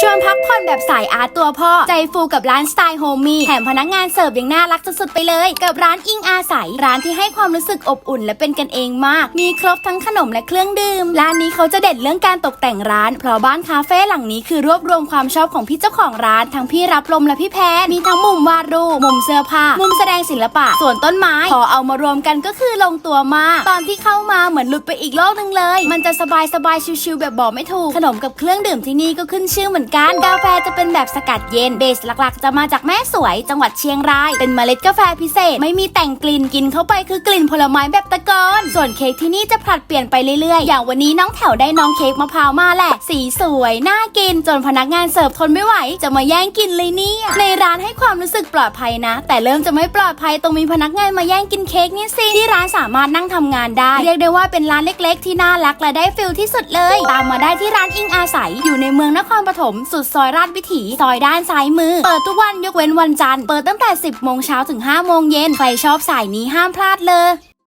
ชวนพักผ่อนแบบสายอาร์ตตัวพ่อ ใจฟูกับร้านสไตล์โฮมมี่แถมพนักงานเสิร์ฟยังน่ารักสุดๆไปเลย กับร้านอิงอา ศัย ร้านที่ให้ความรู้สึกอบอุ่นและเป็นกันเองมาก มีครบทั้งขนมและเครื่องดื่ม ร้านนี้เขาจะเด่นเรื่องการตกแต่งร้าน เพราะบ้านคาเฟ่หลังนี้คือรวบรวมความชอบของพี่เจ้าของร้าน ทั้งพี่รับลมและพี่แพนมีทั้งมุมวาดรูป มุมเสื้อผ้า มุมแสดงศิลปะ ส่วนต้นไม้ พอเอามารวมกันก็คือลงตัวมาก ตอนที่เข้ามาเหมือนหลุดไปอีกโลกหนึ่งเลย มันจะสบายสบายๆชิวๆแบบบอกไม่ถูก ขนมกับเครื่องดื่มที่นี่ก็ขึ้นชื่อเหมือนกัน กาแฟจะเป็นแบบสกัดเย็น เบสหลักๆ จะมาจากแม่สวย จังหวัดเชียงราย เป็นเมล็ดกาแฟพิเศษ ไม่มีแต่งกลิ่นกินเข้าไปคือกลิ่นผลไม้แบบตะกอนส่วนเค้กที่นี่จะผลัดเปลี่ยนไปเรื่อยๆ อย่างวันนี้น้องแถวได้น้องเค้กมะพร้าวมาแหละ สีสวยน่ากินจนพนักงานเสิร์ฟทนไม่ไหว จะมาแย่งกินเลยเนี่ยในร้านให้ความรู้สึกปลอดภัยนะ แต่เริ่มจะไม่ปลอดภัยตรงมีพนักงานมาแย่งกินเค้กนี่สิที่ร้านสามารถนั่งทำงานได้ เรียกได้ว่าเป็นร้านเล็กๆ ที่น่ารักและได้ฟิลที่สุดเลย ตามมาได้ที่ร้านอิงอาศัย อยู่ในเมืองนครปฐมสุดซอยราชวิถีซอยด้านซ้ายมือ เปิดทุกวันยกเว้นวันจันทร์เปิดตั้งแต่ 10โมงเช้าถึง5โมงเย็นใครชอบสายนี้ห้ามพลาดเลย